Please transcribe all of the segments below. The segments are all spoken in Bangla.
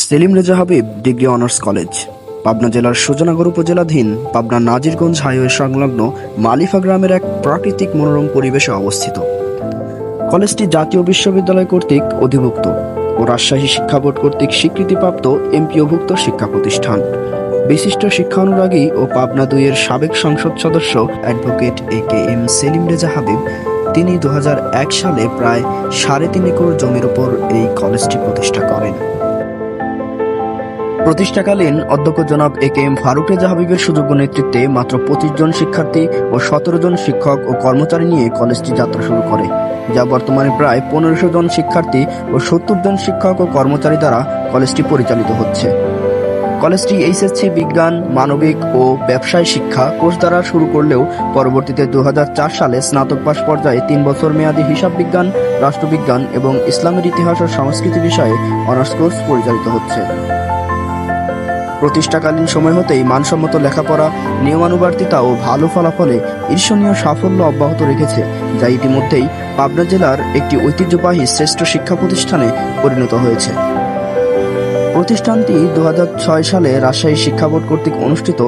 Selim Reza Habib, degree honours college, Pabna জেলার সুজনগর উপজেলাধীন পাবনা নাজিরগঞ্জ হাইওয়ে সংলগ্ন মালিফা গ্রামের এক প্রাকৃতিক মনোরম পরিবেশে অবস্থিত। কলেজটি জাতীয় বিশ্ববিদ্যালয় কর্তৃক অধিভুক্ত ও রাজশাহী শিক্ষা বোর্ড কর্তৃক স্বীকৃতিপ্রাপ্ত এমপিওভুক্ত শিক্ষা প্রতিষ্ঠান। বিশিষ্ট শিক্ষানুরাগী ও পাবনা দুইয়ের সাবেক সংসদ সদস্য advocate A K M Selim Reza Habib, তিনি দু হাজার এক সালে প্রায় সাড়ে তিন একর জমির উপর এই কলেজটি প্রতিষ্ঠা প্রতিষ্ঠাকালীন অধ্যক্ষ জনাব A K M Faruk Reza হাবিবের সুযোগ্য নেতৃত্বে মাত্র পঁচিশ জন শিক্ষার্থী ও সতেরো জন শিক্ষক ও কর্মচারী নিয়ে কলেজটি যাত্রা শুরু করে, যা বর্তমানে প্রায় পনেরোশো জন শিক্ষার্থী ও সত্তর জন শিক্ষক ও কর্মচারী দ্বারা কলেজটি পরিচালিত হচ্ছে। কলেজটি এইচএসসি, বিজ্ঞান, মানবিক ও ব্যবসায় শিক্ষা কোর্স দ্বারা শুরু করলেও পরবর্তীতে দু হাজার চার সালে স্নাতক পাশ পর্যায়ে তিন বছর মেয়াদী হিসাব বিজ্ঞান, রাষ্ট্রবিজ্ঞান এবং ইসলামের ইতিহাস ও সংস্কৃতি বিষয়ে অনার্স কোর্স পরিচালিত হচ্ছে। প্রতিষ্ঠাকালীন সময় হতেই মানসম্মত লেখাপড়া, নিয়মানুবর্তিতা ও ভালো ফলাফলে ঈর্ষণীয় সাফল্য অব্যাহত রেখেছে, যা ইতিমধ্যেই পাবনা জেলার একটি ঐতিহ্যবাহী শ্রেষ্ঠ শিক্ষা প্রতিষ্ঠানে পরিণত হয়েছে। প্রতিষ্ঠানটি দু হাজার ছয় সালে রাজশাহী শিক্ষা বোর্ড কর্তৃক অনুষ্ঠিত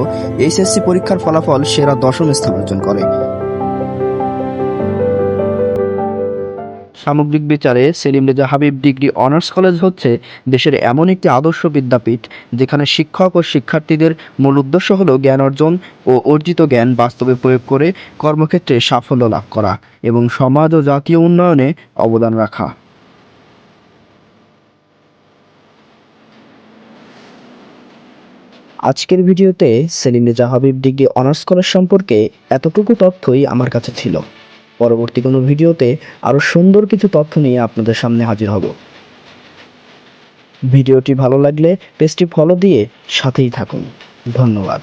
এইচএসসি পরীক্ষার ফলাফল সেরা দশম স্থান অর্জন করে। সামগ্রিক বিচারে Selim Reza Habib degree honours college হচ্ছে দেশের এমন একটি আদর্শ বিদ্যাপীঠ যেখানে শিক্ষক ও শিক্ষার্থীদের মূল উদ্দেশ্য হলো জ্ঞান অর্জন ও অর্জিত জ্ঞান বাস্তবে প্রয়োগ করে কর্মক্ষেত্রে সাফল্য লাভ করা এবং সমাজ ও জাতীয় উন্নয়নে অবদান রাখা। আজকের ভিডিওতে Selim Reza Habib degree honours college সম্পর্কে এতটুকু তথ্যই আমার কাছে ছিল। পরবর্তী কোনো ভিডিওতে আরও সুন্দর কিছু তথ্য নিয়ে আপনাদের সামনে হাজির হব। ভিডিওটি ভালো লাগলে পেজটি ফলো দিয়ে সাথেই থাকুন। ধন্যবাদ।